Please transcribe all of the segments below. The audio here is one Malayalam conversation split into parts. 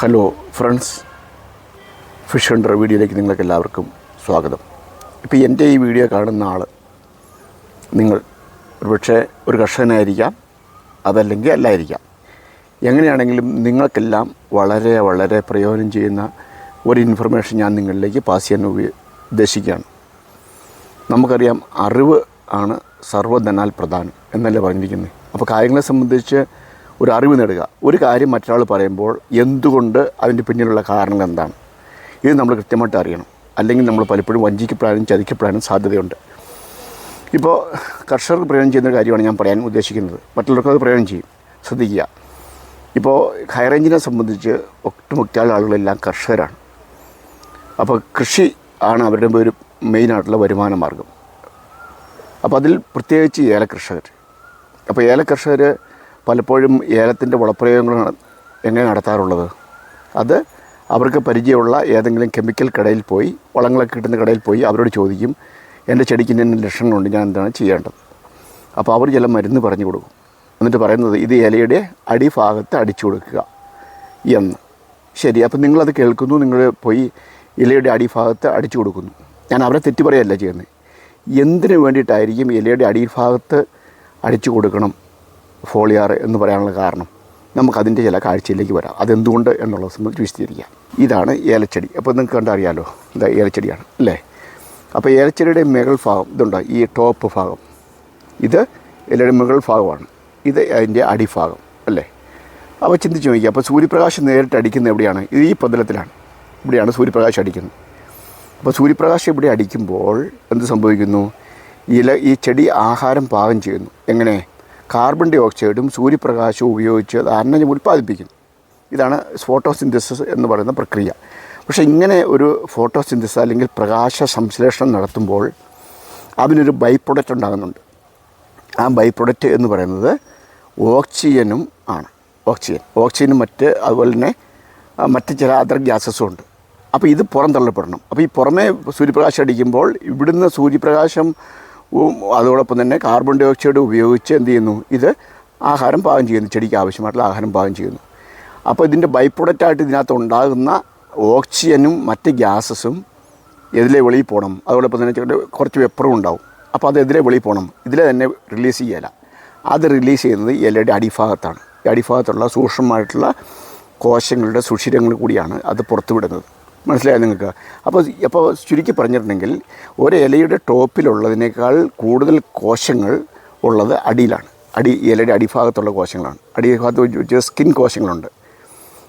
ഹലോ ഫ്രണ്ട്സ് ഫിഷ് ഹണ്ടർ വീഡിയോയിലേക്ക് നിങ്ങൾക്ക് എല്ലാവർക്കും സ്വാഗതം. ഇപ്പോൾ എന്റെ ഈ വീഡിയോ കാണുന്ന ആൾ നിങ്ങൾ ഒരുപക്ഷെ ഒരു കർഷകനായിരിക്കാം അതല്ലെങ്കിൽ അല്ലായിരിക്കാം. എങ്ങനെയാണെങ്കിലും നിങ്ങൾക്കെല്ലാം വളരെ വളരെ പ്രയോജനം ചെയ്യുന്ന ഒരു ഇൻഫർമേഷൻ ഞാൻ നിങ്ങളിലേക്ക് പാസ് ചെയ്യാൻ ഉദ്ദേശിക്കുകയാണ്. നമുക്കറിയാം അറിവ് ആണ് സർവധനാൽ പ്രധാനം എന്നല്ലേ പറഞ്ഞിരിക്കുന്നത്. അപ്പോൾ കാര്യങ്ങളെ സംബന്ധിച്ച് ഒരു അറിവ് നേടുക. ഒരു കാര്യം മറ്റൊരാൾ പറയുമ്പോൾ എന്തുകൊണ്ട് അതിന്റെ പിന്നിലുള്ള കാരണങ്ങൾ എന്താണ്? ഇത് നമ്മൾ കൃത്യമായിട്ട് അറിയണം. അല്ലെങ്കിൽ നമ്മൾ പലപ്പോഴും വഞ്ചിക്കപ്പെടാനും ചതിക്കപ്പെടാനും സാധ്യതയുണ്ട്. ഇപ്പോൾ കർഷകർക്ക് പ്രയോജനം ചെയ്യുന്ന കാര്യമാണ് ഞാൻ പറയാൻ ഉദ്ദേശിക്കുന്നത്. മറ്റുള്ളവർക്ക് അത് പ്രയോജനം ചെയ്യും. ശ്രദ്ധിക്കുക. ഇപ്പോൾ ഹൈറേഞ്ചിനെ സംബന്ധിച്ച് ഒട്ടുമുക്കാൽ ആളുകളെല്ലാം കർഷകരാണ്. അപ്പോൾ കൃഷി ആണ് അവരുടെ ഒരു മെയിനായിട്ടുള്ള വരുമാന മാർഗം അപ്പോൾ അതിൽ പ്രത്യേകിച്ച് ഏലക്കർഷകർ. അപ്പോൾ ഏലകർഷകർ പലപ്പോഴും ഏലത്തിന്റെ വളപ്രയോഗങ്ങൾ എങ്ങനെ നടത്താറുള്ളത്? അത് അവർക്ക് പരിചയമുള്ള ഏതെങ്കിലും കെമിക്കൽ കടയിൽ പോയി വളങ്ങളൊക്കെ കിട്ടുന്ന കടയിൽ പോയി അവരോട് ചോദിക്കും എന്റെ ചെടിക്ക് ഇന്ന ലക്ഷണങ്ങളുണ്ട് ഞാൻ എന്താണ് ചെയ്യേണ്ടത്? അപ്പോൾ അവർ ചില മരുന്ന് പറഞ്ഞു കൊടുക്കും. എന്നിട്ട് പറയുന്നത് ഇത് ഇലയുടെ അടിഭാഗത്ത് അടിച്ചു കൊടുക്കുക എന്ന്. ശരി അപ്പം നിങ്ങളത് കേൾക്കുന്നു നിങ്ങൾ പോയി ഇലയുടെ അടിഭാഗത്ത് അടിച്ചു കൊടുക്കുന്നു. ഞാൻ അവരെ തെറ്റി പറയല്ല ചെയ്യുന്നത്. എന്തിനു വേണ്ടിയിട്ടായിരിക്കും ഇലയുടെ അടിഭാഗത്ത് അടിച്ചു കൊടുക്കണം? ഫോളിയാർ എന്ന് പറയാനുള്ള കാരണം. നമുക്കതിന്റെ ചില കാഴ്ചയിലേക്ക് വരാം. അതെന്തുകൊണ്ട് എന്നുള്ളത് സംബന്ധിച്ച് വിശദീകരിക്കാം. ഇതാണ് ഏലച്ചെടി. അപ്പോൾ നിങ്ങൾക്ക് കണ്ടറിയാലോ എന്താ ഏലച്ചെടിയാണ് അല്ലേ? അപ്പോൾ ഏലച്ചെടിയുടെ മുകൾ ഭാഗം ഇതുണ്ട്? ഈ ടോപ്പ് ഭാഗം. ഇത് ഇലയുടെ മുകൾ ഭാഗമാണ്. ഇത് അതിന്റെ അടിഭാഗം അല്ലേ? അപ്പോൾ ചിന്തിച്ച് നോക്കിക്കുക അപ്പോൾ സൂര്യപ്രകാശം നേരിട്ട് അടിക്കുന്നത് എവിടെയാണ്? ഇത് ഈ പന്തലത്തിലാണ്. ഇവിടെയാണ് സൂര്യപ്രകാശം അടിക്കുന്നത്. അപ്പോൾ സൂര്യപ്രകാശം ഇവിടെ അടിക്കുമ്പോൾ എന്ത് സംഭവിക്കുന്നു? ഇല ഈ ചെടി ആഹാരം പാകം ചെയ്യുന്നു. എങ്ങനെ? കാർബൺ ഡൈ ഓക്സൈഡും സൂര്യപ്രകാശവും ഉപയോഗിച്ച് ധാരണ ഉൽപ്പാദിപ്പിക്കുന്നു. ഇതാണ് ഫോട്ടോസിന്തസിസ് എന്ന് പറയുന്ന പ്രക്രിയ. പക്ഷേ ഇങ്ങനെ ഒരു ഫോട്ടോസിന്തസിസ് അല്ലെങ്കിൽ പ്രകാശ സംശ്ലേഷണം നടത്തുമ്പോൾ അതിനൊരു ബൈ പ്രൊഡക്റ്റ് ഉണ്ടാകുന്നുണ്ട്. ആ ബൈ പ്രൊഡക്റ്റ് എന്ന് പറയുന്നത് ഓക്സിജനും ആണ്. ഓക്സിജൻ ഓക്സിജനും മറ്റ് അതുപോലെ തന്നെ മറ്റ് ചില അതർ ഗ്യാസസും ഉണ്ട്. അപ്പോൾ ഇത് പുറന്തള്ളപ്പെടണം അപ്പോൾ ഈ പുറമേ സൂര്യപ്രകാശം അടിക്കുമ്പോൾ ഇവിടുന്ന് സൂര്യപ്രകാശം അതോടൊപ്പം തന്നെ കാർബൺ ഡൈ ഓക്സൈഡ് ഉപയോഗിച്ച് എന്ത് ചെയ്യുന്നു? ഇത് ആഹാരം പാകം ചെയ്യുന്നു ചെടിക്ക് ആവശ്യമായിട്ടുള്ള ആഹാരം പാകം ചെയ്യുന്നു. അപ്പോൾ ഇതിന്റെ ബൈ പ്രൊഡക്റ്റായിട്ട് ഇതിനകത്ത് ഉണ്ടാകുന്ന ഓക്സിജനും മറ്റ് ഗ്യാസസും എതിലെ വെളിയിൽ പോകണം അതോടൊപ്പം തന്നെ കുറച്ച് വെപ്പറും ഉണ്ടാവും. അപ്പോൾ അത് എതിരെ വെളിയിൽ പോകണം ഇതിലെ തന്നെ റിലീസ് ചെയ്യല. അത് റിലീസ് ചെയ്യുന്നത് ഇലയുടെ അടിഭാഗത്താണ്. അടിഭാഗത്തുള്ള സൂക്ഷ്മമായിട്ടുള്ള കോശങ്ങളുടെ സുഷിരങ്ങൾ കൂടിയാണ് അത് പുറത്തുവിടുന്നത്. മനസ്സിലായോ നിങ്ങൾക്ക്? അപ്പോൾ അപ്പോൾ ചുരുക്കി പറഞ്ഞിട്ടുണ്ടെങ്കിൽ ഒരു ഇലയുടെ ടോപ്പിലുള്ളതിനേക്കാൾ കൂടുതൽ കോശങ്ങൾ ഉള്ളത് അടിയിലാണ്. അടി ഇലയുടെ അടിഭാഗത്തുള്ള കോശങ്ങളാണ്. അടിഭാഗത്ത് സ്കിൻ കോശങ്ങളുണ്ട്.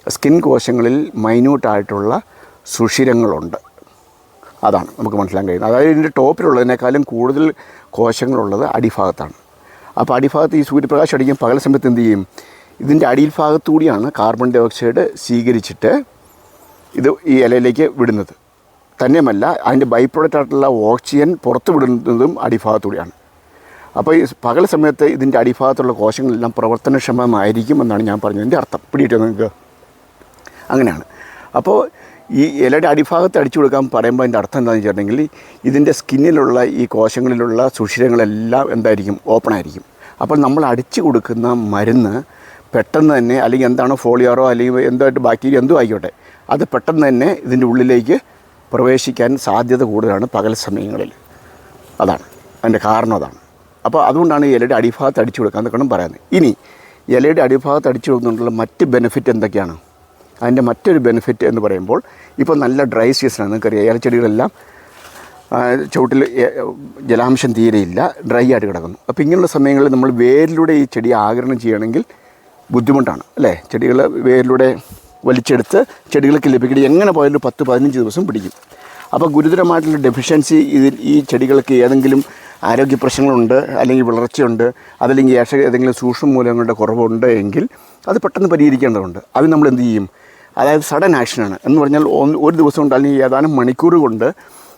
സ്കിൻ കോശങ്ങളിൽ മൈന്യൂട്ടായിട്ടുള്ള സുഷിരങ്ങളുണ്ട്. അതാണ് നമുക്ക് മനസ്സിലാക്കാൻ കഴിയുന്നത്. അതായത് ഇതിന്റെ ടോപ്പിലുള്ളതിനേക്കാളും കൂടുതൽ കോശങ്ങളുള്ളത് അടിഭാഗത്താണ്. അപ്പോൾ അടിഭാഗത്ത് ഈ സൂര്യപ്രകാശം അടിക്കും. പകൽ സമയത്ത് എന്ത് ചെയ്യും? ഇതിന്റെ അടിയിൽ ഭാഗത്തുകൂടിയാണ് കാർബൺ ഡൈ ഓക്സൈഡ് സ്വീകരിച്ചിട്ട് ഇത് ഈ ഇലയിലേക്ക് വിടുന്നത്. തന്നെയുമല്ല അതിന്റെ ബൈ പ്രൊഡക്റ്റ് ആയിട്ടുള്ള ഓക്സിജൻ പുറത്ത് വിടുന്നതും അടിഭാഗത്തൂടെയാണ്. അപ്പോൾ ഈ പകൽ സമയത്ത് ഇതിന്റെ അടിഭാഗത്തുള്ള കോശങ്ങളെല്ലാം പ്രവർത്തനക്ഷമമായിരിക്കും എന്നാണ് ഞാൻ പറഞ്ഞതിന്റെ അർത്ഥം പിടിയിട്ടോ നിങ്ങൾക്ക്? അങ്ങനെയാണ്. അപ്പോൾ ഈ ഇലയുടെ അടിഭാഗത്ത് അടിച്ചു കൊടുക്കാൻ പറയുമ്പോൾ അതിന്റെ അർത്ഥം എന്താണെന്ന് വെച്ചിട്ടുണ്ടെങ്കിൽ ഇതിന്റെ സ്കിന്നിലുള്ള ഈ കോശങ്ങളിലുള്ള സുഷിരങ്ങളെല്ലാം എന്തായിരിക്കും? ഓപ്പൺ ആയിരിക്കും. അപ്പോൾ നമ്മൾ അടിച്ചു കൊടുക്കുന്ന മരുന്ന് പെട്ടെന്ന് തന്നെ അല്ലെങ്കിൽ എന്താണോ ഫോളിയാറോ അല്ലെങ്കിൽ എന്തായിട്ട് ബാക്ടീരിയ എന്തോ ആയിക്കോട്ടെ അത് പെട്ടെന്ന് തന്നെ ഇതിന്റെ ഉള്ളിലേക്ക് പ്രവേശിക്കാൻ സാധ്യത കൂടുതലാണ് പകൽ സമയങ്ങളിൽ. അതാണ്. അതിന്റെ കാരണം അതാണ്. അപ്പോൾ അതുകൊണ്ടാണ് ഇലയുടെ അടിഭാഗത്ത് അടിച്ചു കൊടുക്കുക എന്നൊക്കെയാണ് പറയുന്നത്. ഇനി ഇലയുടെ അടിഭാഗത്ത് അടിച്ചു കൊടുക്കുന്നുള്ള മറ്റ് ബെനിഫിറ്റ് എന്തൊക്കെയാണ്? അതിന്റെ മറ്റൊരു ബെനിഫിറ്റ് എന്ന് പറയുമ്പോൾ ഇപ്പോൾ നല്ല ഡ്രൈ സീസണാണ്. നിങ്ങൾക്കറിയാം ഇലച്ചെടികളെല്ലാം ചുവട്ടിൽ ജലാംശം തീരെയില്ല ഡ്രൈ ആയിട്ട് കിടക്കുന്നു. അപ്പോൾ ഇങ്ങനെയുള്ള സമയങ്ങളിൽ നമ്മൾ വേരിലൂടെ ഈ ചെടി ആകരണം ചെയ്യണമെങ്കിൽ ബുദ്ധിമുട്ടാണ് അല്ലേ? ചെടികൾ വേരിലൂടെ വലിച്ചെടുത്ത് ചെടികൾക്ക് ലഭിക്കണം എങ്ങനെ പോയാലും പത്ത് പതിനഞ്ച് ദിവസം പിടിക്കും. അപ്പോൾ ഗുരുതരമായിട്ടുള്ള ഡെഫിഷ്യൻസി ഇതിൽ ഈ ചെടികൾക്ക് ഏതെങ്കിലും ആരോഗ്യ പ്രശ്നങ്ങളുണ്ട് അല്ലെങ്കിൽ വിളർച്ചയുണ്ട് അതല്ലെങ്കിൽ ഏഷ ഏതെങ്കിലും സൂക്ഷ്മ മൂലങ്ങളുടെ കുറവുണ്ട് എങ്കിൽ അത് പെട്ടെന്ന് പരിഹരിക്കേണ്ടതുണ്ട്. അത് നമ്മൾ എന്ത് ചെയ്യും? അതായത് സഡൻ ആക്ഷനാണ് എന്ന് പറഞ്ഞാൽ ഒരു ദിവസം കൊണ്ട് അല്ലെങ്കിൽ ഏതാനും മണിക്കൂർ കൊണ്ട്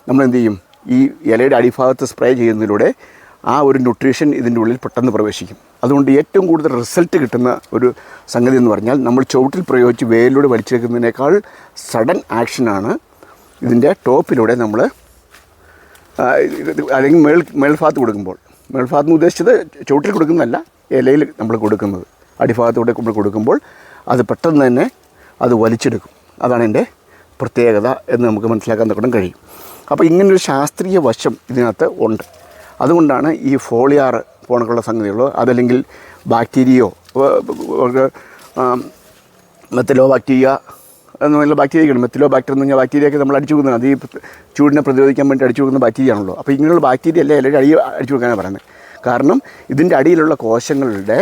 നമ്മൾ എന്ത് ചെയ്യും? ഈ ഇലയുടെ അടിഭാഗത്ത് സ്പ്രേ ചെയ്യുന്നതിലൂടെ ആ ഒരു ന്യൂട്രീഷൻ ഇതിന്റെ ഉള്ളിൽ പെട്ടെന്ന് പ്രവേശിക്കും. അതുകൊണ്ട് ഏറ്റവും കൂടുതൽ റിസൾട്ട് കിട്ടുന്ന ഒരു സംഗതി എന്ന് പറഞ്ഞാൽ നമ്മൾ ചുവട്ടിൽ പ്രയോഗിച്ച് വേലിലൂടെ വലിച്ചെടുക്കുന്നതിനേക്കാൾ സഡൻ ആക്ഷനാണ് ഇതിന്റെ ടോപ്പിലൂടെ നമ്മൾ അല്ലെങ്കിൽ മേൾ മേൽഭാഗത്ത് കൊടുക്കുമ്പോൾ. മേൽഭാഗത്ത് നിന്ന് ഉദ്ദേശിച്ചത് ചുവട്ടിൽ കൊടുക്കുന്നതല്ല ഇലയിൽ നമ്മൾ കൊടുക്കുന്നത്. അടിഭാഗത്തൂടെ നമ്മൾ കൊടുക്കുമ്പോൾ അത് പെട്ടെന്ന് തന്നെ അത് വലിച്ചെടുക്കും. അതാണ് എന്റെ പ്രത്യേകത എന്ന് നമുക്ക് മനസ്സിലാക്കാൻ തൊട്ടും കഴിയും. അപ്പോൾ ഇങ്ങനൊരു ശാസ്ത്രീയ വശം ഇതിനകത്ത് ഉണ്ട്. അതുകൊണ്ടാണ് ഈ ഫോളിയാർ പോണക്കുള്ള സംഗതികളോ അതല്ലെങ്കിൽ ബാക്ടീരിയോ മെത്തലോ ബാക്ടീരിയ എന്ന് പറഞ്ഞാൽ ബാക്ടീരിയയാണ് മെത്തിലോ ബാക്ടീരിയ എന്ന് പറഞ്ഞാൽ ബാക്ടീരിയൊക്കെ നമ്മൾ അടിച്ചു കൊടുക്കുന്നത് അത് ഈ ചൂടിനെ പ്രതിരോധിക്കാൻ വേണ്ടി അടിച്ചു കൊടുക്കുന്ന ബാക്ടീരിയ ആണല്ലോ അപ്പോൾ ഇങ്ങനെയുള്ള ബാക്ടീരിയ അല്ലേ എല്ലാവരും അടി അടിച്ചു കൊടുക്കാനാണ് പറയുന്നത്. കാരണം ഇതിന്റെ അടിയിലുള്ള കോശങ്ങളുടെ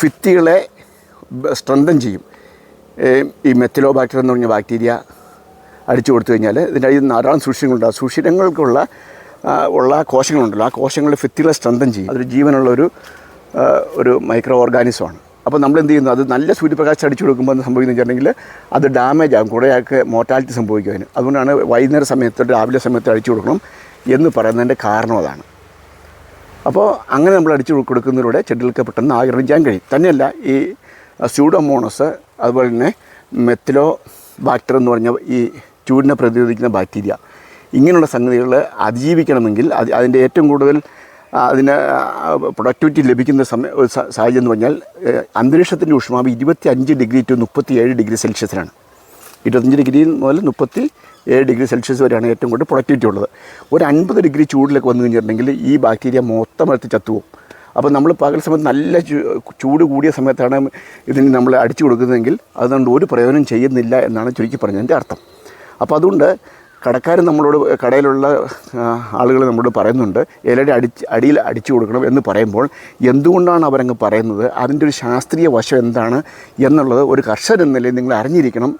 ഭിത്തികളെ സ്ട്രെങ്തൻ ചെയ്യും. ഈ മെത്തിലോ ബാക്ടീരിയ എന്ന് പറഞ്ഞ ബാക്ടീരിയ അടിച്ചു കൊടുത്തു കഴിഞ്ഞാൽ ഇതിന്റെ അടിയിൽ ധാരാളം സുഷിരങ്ങളുണ്ട് ആ സുഷിരങ്ങൾക്കുള്ള ഉള്ള കോശങ്ങളുണ്ടല്ലോ. ആ കോശങ്ങളുടെ ഭിത്തികളെ സ്ട്രെങ്തൻ ചെയ്യും. അതൊരു ജീവനുള്ള ഒരു ഒരു മൈക്രോ ഓർഗാനിസമാണ് അപ്പോൾ നമ്മൾ എന്ത് ചെയ്യുന്നു? അത് നല്ല സൂര്യപ്രകാശം അടിച്ചു കൊടുക്കുമ്പോൾ എന്ത് സംഭവിക്കുന്നു വെച്ചിട്ടുണ്ടെങ്കിൽ അത് ഡാമേജ് ആകും. കുറേയൊക്കെ മോർട്ടാലിറ്റി സംഭവിക്കും അതിന്. അതുകൊണ്ടാണ് വൈകുന്നേര സമയത്ത് രാവിലെ സമയത്ത് അടിച്ചു കൊടുക്കണം എന്ന് പറയുന്നതിന്റെ കാരണം അതാണ്. അപ്പോൾ അങ്ങനെ നമ്മൾ അടിച്ചു കൊടുക്കുന്നതിലൂടെ ചെടികൾക്ക് പെട്ടെന്ന് ആകിർണിക്കാൻ കഴിയും. തന്നെയല്ല ഈ സ്യൂഡോമോണസ് അതുപോലെ തന്നെ മെത്തിലോ ബാക്ടർ എന്ന് പറഞ്ഞ ഈ ചൂടിനെ പ്രതിരോധിക്കുന്ന ബാക്ടീരിയ ഇങ്ങനെയുള്ള സംഗതികൾ അതിജീവിക്കണമെങ്കിൽ അത് അതിന്റെ ഏറ്റവും കൂടുതൽ അതിന് പ്രൊഡക്ടിവിറ്റി ലഭിക്കുന്ന സമയ ഒരു സാഹചര്യം എന്ന് പറഞ്ഞാൽ അന്തരീക്ഷത്തിന്റെ ഊഷ്മാവ് ഇരുപത്തി അഞ്ച് ഡിഗ്രി ടു മുപ്പത്തി ഏഴ് ഡിഗ്രി സെൽഷ്യസിലാണ്. ഇരുപത്തഞ്ച് ഡിഗ്രി മുതൽ മുപ്പത്തി ഏഴ് ഡിഗ്രി സെൽഷ്യസ് വരെയാണ് ഏറ്റവും കൂടുതൽ പ്രൊഡക്ടിവിറ്റി ഉള്ളത്. ഒരു അൻപത് ഡിഗ്രി ചൂടിലൊക്കെ വന്നു കഴിഞ്ഞിട്ടുണ്ടെങ്കിൽ ഈ ബാക്ടീരിയ മൊത്തം എടുത്ത് അപ്പോൾ നമ്മൾ പകൽ സമയത്ത് നല്ല ചൂട് കൂടിയ സമയത്താണ് ഇതിന് നമ്മൾ അടിച്ചു കൊടുക്കുന്നതെങ്കിൽ അതുകൊണ്ട് ഒരു പ്രയോജനം ചെയ്യുന്നില്ല എന്നാണ് ചുരുക്കി പറഞ്ഞതിന്റെ അർത്ഥം. അപ്പോൾ അതുകൊണ്ട് കടക്കാരൻ നമ്മളോട് കടയിലുള്ള ആളുകൾ നമ്മളോട് പറയുന്നുണ്ട് ഇലയുടെ അടിച്ച് അടിയിൽ അടിച്ചു കൊടുക്കണം എന്ന് പറയുമ്പോൾ എന്തുകൊണ്ടാണ് അവരങ്ങ് പറയുന്നത്? അതിന്റെ ഒരു ശാസ്ത്രീയ വശം എന്താണ് എന്നുള്ളത് ഒരു കർഷകൻ എന്ന നിലയിൽ നിങ്ങൾ അറിഞ്ഞിരിക്കണം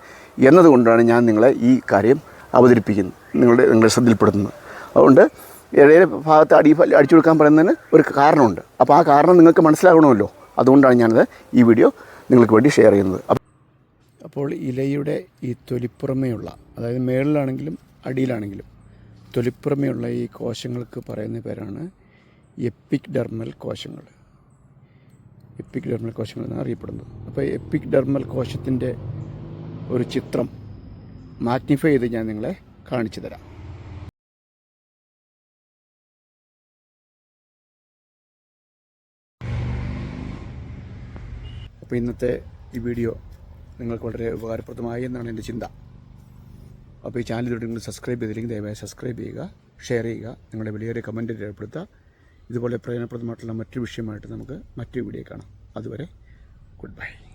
എന്നതുകൊണ്ടാണ് ഞാൻ നിങ്ങളെ ഈ കാര്യം അവതരിപ്പിക്കുന്നത് നിങ്ങളുടെ നിങ്ങളുടെ ശ്രദ്ധയിൽപ്പെടുത്തുന്നത്. അതുകൊണ്ട് ഇഴയുടെ ഭാഗത്ത് അടി അടിച്ചു കൊടുക്കാൻ പറയുന്നതിന് ഒരു കാരണമുണ്ട്. അപ്പോൾ ആ കാരണം നിങ്ങൾക്ക് മനസ്സിലാകണമല്ലോ. അതുകൊണ്ടാണ് ഞാനത് ഈ വീഡിയോ നിങ്ങൾക്ക് വേണ്ടി ഷെയർ ചെയ്യുന്നത്. അപ്പോൾ ഇലയുടെ ഈ തൊലിപ്പുറമേയുള്ള അതായത് മേളിലാണെങ്കിലും അടിയിലാണെങ്കിലും. തൊലിപ്പുറമേയുള്ള ഈ കോശങ്ങൾക്ക് പറയുന്ന പേരാണ് എപ്പിക് ഡെർമൽ കോശങ്ങൾ. എപ്പിക് ഡെർമൽ കോശങ്ങൾ എന്നാണ് അറിയപ്പെടുന്നത്. അപ്പോൾ എപ്പിക് ഡെർമൽ കോശത്തിന്റെ ഒരു ചിത്രം മാഗ്നിഫൈ ചെയ്ത് ഞാൻ നിങ്ങളെ കാണിച്ചു തരാം. അപ്പോൾ ഇന്നത്തെ ഈ വീഡിയോ നിങ്ങൾക്ക് വളരെ ഉപകാരപ്രദമായി എന്നാണ് എന്റെ ചിന്ത. അപ്പോൾ ഈ ചാനൽ ഇതുവരെ നിങ്ങൾ സബ്സ്ക്രൈബ് ചെയ്തില്ലെങ്കിൽ ദയവായി സബ്സ്ക്രൈബ് ചെയ്യുക ഷെയർ ചെയ്യുക നിങ്ങളുടെ വലിയൊരു കമന്റ് രേഖപ്പെടുത്തുക. ഇതുപോലെ പ്രയോജനപ്രദമായിട്ടുള്ള മറ്റു വിഷയമായിട്ട് നമുക്ക് മറ്റൊരു വീഡിയോ കാണാം. അതുവരെ ഗുഡ് ബൈ.